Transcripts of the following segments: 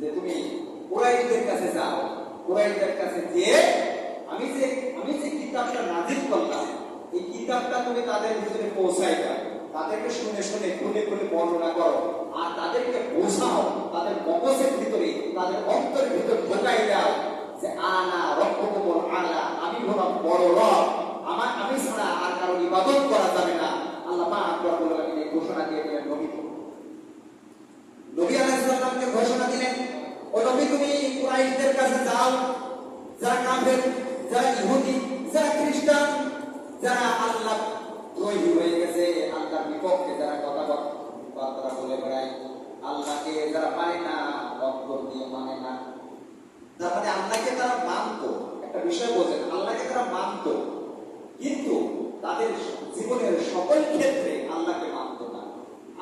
যে তুমি কুরাইশদের কাছে যাও, কুরাইশদের কাছে যে আমি যে আমি যে কিতাবটা নাজিল করলাম, এই কিতাবটা তুমি তাদের ভিতরে পৌঁছাই দাও। তাদেরকে শুনে শুনে, খুলে খুলে বর্ণনা করো। আর তাদেরকে বোঝাও, তাদের মগজের ভিতরে, তাদের অন্তরের ভিতরে ঢোকাই দাও যে আনা রব্বকুমুল আলা, আমি হলাম বড় রব। আমার, আমি ছাড়া আর কারও ইবাদত করা যাবে না। আল্লাহ পাক রব্বুল আলামিন ঘোষণা দিয়ে দিলেন নবীকে নবী আলাইহিস সালামকে ঘোষণা দিলেন ও নবী তুমি কুরাইশদের কাছে যাও যারা কাফের যারা ইহুদি যারা খ্রিস্টান যারা আল্লাহ দ্রোহী হয়ে গেছে আল্লাহর বিপক্ষে যারা কথা বার্তা বলে বেড়ায় আল্লাহকে যারা মানে না অন্তর দিয়ে মানে না তার মানে আল্লাহকে তারা মানতো একটা বিষয় বলছেন আল্লাহকে তারা মানতো কিন্তু তাদের জীবনের সকল ক্ষেত্রে আল্লাহকে মানত না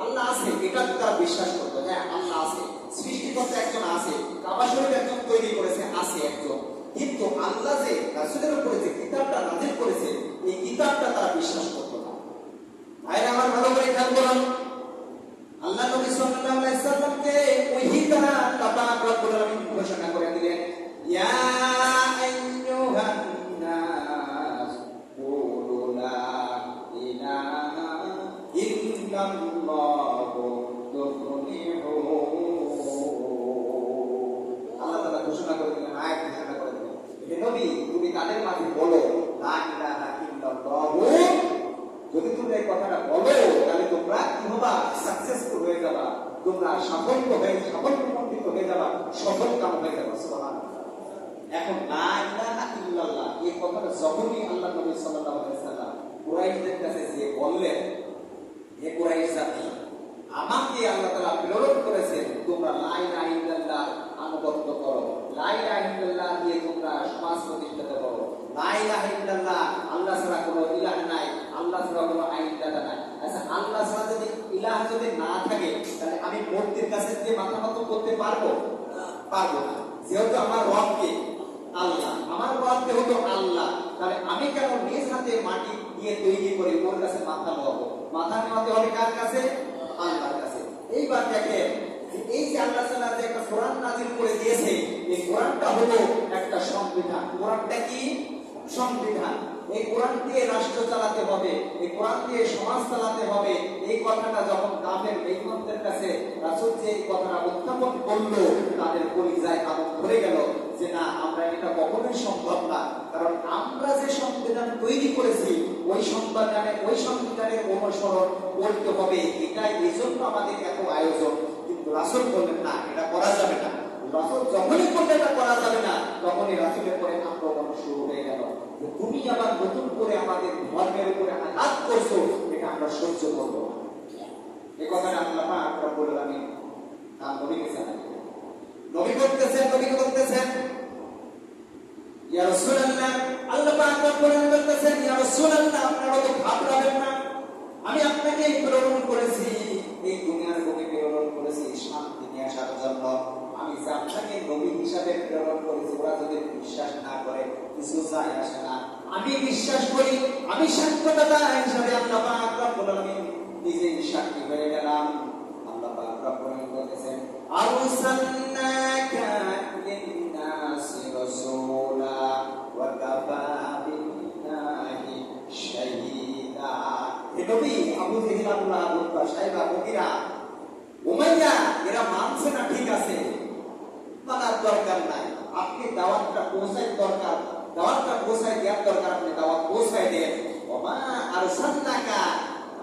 আল্লাহ আছে, এটা তারা বিশ্বাস করতো। হ্যাঁ আল্লাহ আছে, সৃষ্টিকর্তা একজন আছে, কাবা শরীফ একজন তৈরি করেছে, আছে একজন। কিন্তু আল্লাহ যে রাসুলের উপরে যে কিতাবটা নাজিল করেছে, এই কিতাবটা তারা বিশ্বাস করতো না। ভাইরা আমার ভালো করে খেয়াল করুন। নবী তুমি তাদের মাঝে বলো যদি তুমি এই কথাটা বলো, তাহলে তোমরা কি হবা? সাকসেসফুল হয়ে যাবা। তোমরা সাফল্য হয়ে সাফল্যমণ্ডিত হয়ে যাবা। সফল কাম হয়ে যাবা, সুবহানাল্লাহ। এখন লা ইলাহা ইল্লাল্লাহ, এই কথাটা যখনই আল্লাহ নবী সাল্লাল্লাহু আলাইহি সাল্লাম কুরাইশদের কাছে যে বললেন হে কুরাইশ জাতি, আমাকে আল্লাহ তাআলা প্রেরণ করেছেন, তোমরা লা ইলাহা ইল্লাল্লাহ আনুগত্য করো লা ইলাহা ইল্লাল্লাহ দিয়ে তোমরা সমাজ প্রতিষ্ঠিত করো লা ইলাহা ইল্লাল্লাহ আচ্ছা আমি কেন নিজ হাতে মাটি দিয়ে তৈরি করে ওর কাছে মাথা নেওয়াবো? মাথা নেওয়াতে হবে কার কাছে? আল্লাহর কাছে। এইবার দেখেন এই যে আল্লাহ তাআলা যে একটা কোরআন নাজিল করে দিয়েছে, এই কোরআনটা হলো একটা সংবিধান। কোরআনটা কি? সংবিধান। এই কোরআন দিয়ে রাষ্ট্র চালাতে হবে, এই কোরআন দিয়ে সমাজ চালাতে হবে। এই কথাটা যখন কাফের বেঈমানদের কাছে রাসূল যে এই কথাটা উত্থাপন করল, তাদের পরিচয় আগুন ধরে গেল যে না, আমরা এটা কখনোই সম্ভব না। কারণ আমরা যে সংবিধান তৈরি করেছি, ওই সংবিধানে, ওই সংবিধানের অনুসরণ করতে হবে। এটাই এই জন্য আমাদের এত আয়োজন। কিন্তু রাসূল বললেন, না, এটা করা যাবে না। রাসূল যখনই এটা করা যাবে না, তখনই রাসূলের পরে আক্রমণ শুরু হয়ে গেল। তুমি আবার নতুন করে আমাদের ধর্মের উপরে আঘাত করছ, এটা আমরা সহ্য করব এই কথাটা আল্লাহ পাক রব্বুল আলামিন তার নবীকে জানাই নবী করতেছেন নবী করতেছেন আমি আপনাকে প্রেরণ করেছি, এই দুনিয়ার বুকে প্রেরণ করেছি, শান্তি নিয়ে আসার জন্য। আমি হিসাবে প্রেরণ করেছি, ওরা যদি বিশ্বাস না করে, কিছু আসে না। আমি বিশ্বাস করি, আমি হিসাবে আল্লাহ পাক রব্বুল আলামিন সাক্ষী হয়ে গেলাম। আল্লাহ পাক রব্বুল আলামিন বলেছেন, আরসালনাকা রাসূলা ওয়া কাফা বিল্লাহি শাহীদা। হে নবী, আবু জেহেল বকিরা উমাইয়া, এরা মানছে না, ঠিক আছে। দরকার নাই। আপনি দাওয়াতটা পৌঁছাই দরকার। দাওয়াতটা পৌঁছাই দেওয়ার দরকার। আপনি দাওয়াত পৌঁছাই দেন। ওমা আরসালনাকা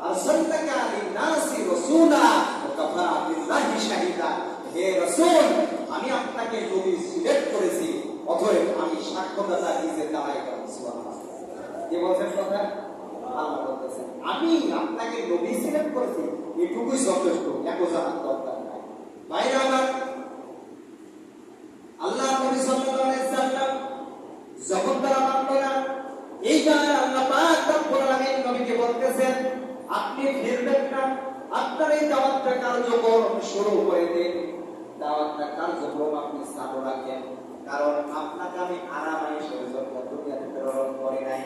আরসালনাকা লিন-নাসি রাসূলা। কাফা বিল্লাহি শাহীদা। হে রাসূল, আমি আপনাকে নবী সিলেক্ট করেছি, অতএব আমি সাক্ষ্যদাতা নিজে দাঁড়াই করব। সুবহানাল্লাহ। কে বলছেন কথা? আল্লাহ বলতেছেন, আমি আপনাকে নবী সিলেক্ট করেছি, এটুকুই যথেষ্ট এত জানার দরকার দাওয়াতটা কার্যকর শুরু করে দিন। দাওয়াতটা কার্যক্রম আপনি চালু রাখেন। কারণ আপনাকে আমি আরামে হিসেবে দুনিয়াতে প্রেরণ করে নাই।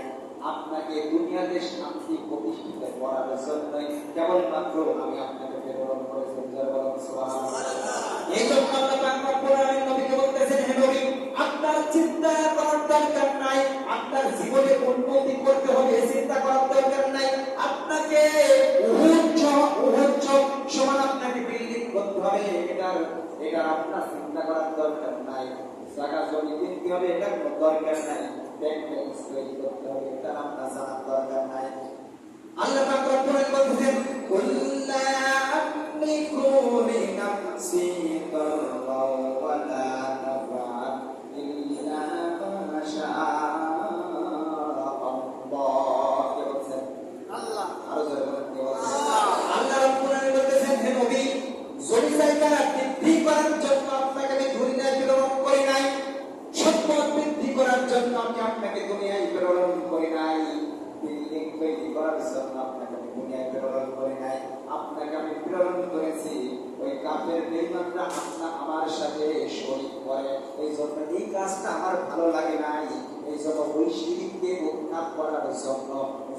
আপনাকে দুনিয়াতে শান্তি প্রতিষ্ঠিত করার জন্যই কেবলমাত্র আমি আপনাকে প্রেরণ করেছি। আপনার চিন্তা করার দরকার নাই। আপনার জীবনে উন্নতি করতে হবে চিন্তা করার দরকার নাই। আপনাকে এটার আপনার চিন্তা করার দরকার নাই। জায়গা জমি কিনতে হবে এটার দরকার নাই। ব্যাংক ব্যালেন্স করতে হবে, এটা আপনার জানার দরকার আমি আপনাকে দুনিয়ায় প্রেরণ করি নাই। বিল্ডিং তৈরি করার জন্য আপনাকে আমি দুনিয়ায় প্রেরণ করি নাই। আপনাকে আমি প্রেরণ করেছি। ওই কাফের বেঈমানরা আপনা আমার সাথে শরীক করে। এই জন্য এই কাজটা আমার ভালো লাগে নাই। এই জন্য ওই শিরিককে উৎখাত করার জন্য,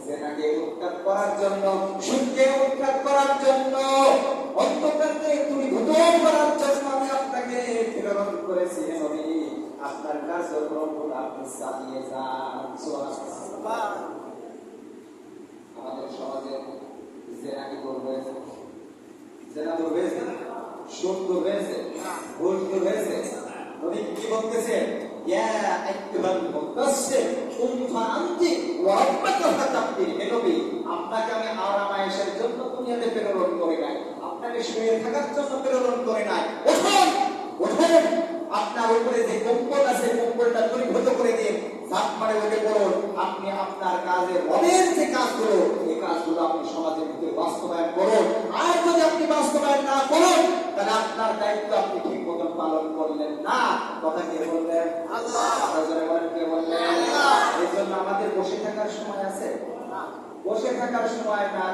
জেনাকে উৎখাত করার জন্য, সুদকে উৎখাত করার জন্য, অন্ধকারকে দূরীভূত করার জন্য আমি আপনাকে প্রেরণ করেছি নবী। আপনার কার্যক্রমগুলো আপনি চালিয়ে যান আমাদের সমাজে জেনাকে দূর হয়েছে জেনা দূর হয়েছে সুদ হয়েছে ঘুষ দূর হয়েছে নবী কি বলতেছেন আপনাকে আমি আরাম আয়েশের জন্য দুনিয়াতে প্রেরণ করি নাই। আপনাকে শুয়ে থাকার জন্য প্রেরণ করি নাই। উঠুন উঠুন আপনার উপরে যে কম্বল আছে কম্বলটা দূরীভূত করে দিন ঝাঁপ মারে উঠে পড়ুন। আপনি আপনার কাজে রবের যে কাজগুলো এই কাজগুলো আপনি সমাজের ভিতরে বাস্তবায়ন করুন। আর যদি আপনি বাস্তবায়ন না করুন তাহলে আপনার দায়িত্ব আপনি ঠিক মতন পালন করলেন না। কথা কে বললেন? আল্লাহ। বলেন কে বললেন? এই জন্য আমাদের বসে থাকার সময় আছে? বসে থাকার সময় না